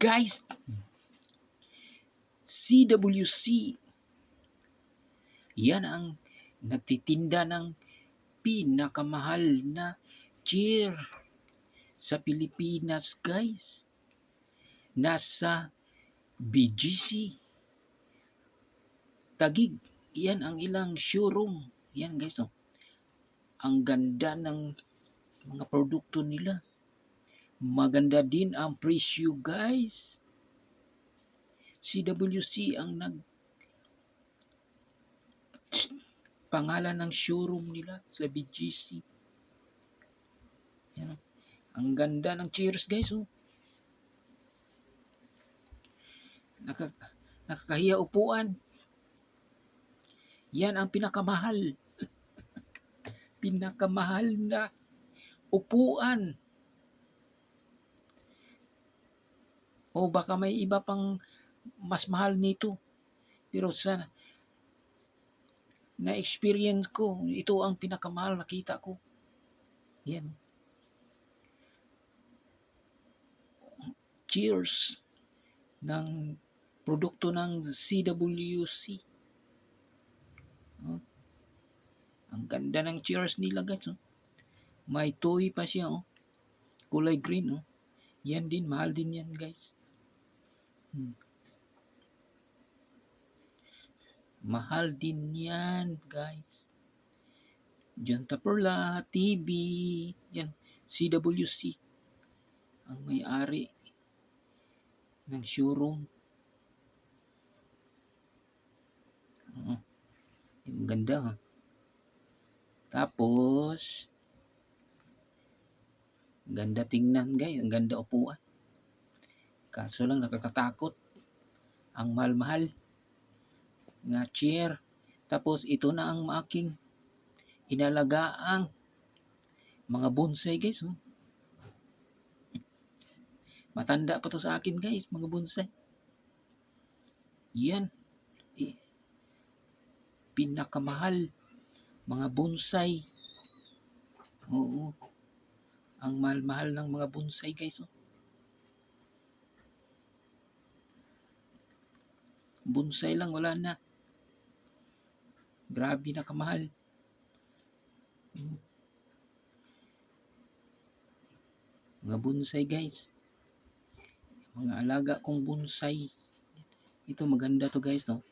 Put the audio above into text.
Guys, CWC, yan ang nagtitinda ng pinakamahal na chair sa Pilipinas, guys. Nasa BGC. Tagig, yan ang ilang showroom. Yan, guys, oh. Ang ganda ng mga produkto nila. Maganda din ang presyo, guys. CWC ang nag pangalan ng showroom nila sa BGC. Yan. Ang ganda ng chairs, guys. Oh. Naka, nakakahiya upuan. Yan ang pinakamahal. Pinakamahal na upuan. O baka may iba pang mas mahal nito. Pero sana na-experience ko, ito ang pinakamahal nakita ko. Yan. Cheers ng produkto ng CWC. Oh. Ang ganda ng cheers nila guys. Oh. May toy pa siya. Oh. Kulay green. Oh. Yan din. Mahal din yan guys. Hmm. Mahal din yan, guys. Janta Perla, TV, yan, CWC. Ang may-ari ng showroom. Oo. Yung ganda, ha? Tapos, ganda tingnan, guys. Ang ganda upuan. Kaso lang nakakatakot. Ang mahal-mahal nga chair. Tapos ito na ang aking inalagaang mga bonsai guys. Oh. Matanda pa to sa akin guys, mga bonsai. Yan. Eh, pinakamahal. Mga bonsai. Oo. Ang mahal-mahal ng mga bonsai guys. Oh. Bonsai lang, wala na. Grabe na kamahal. Hmm. Mga bonsai guys. Mga alaga kong bonsai. Ito maganda to guys no.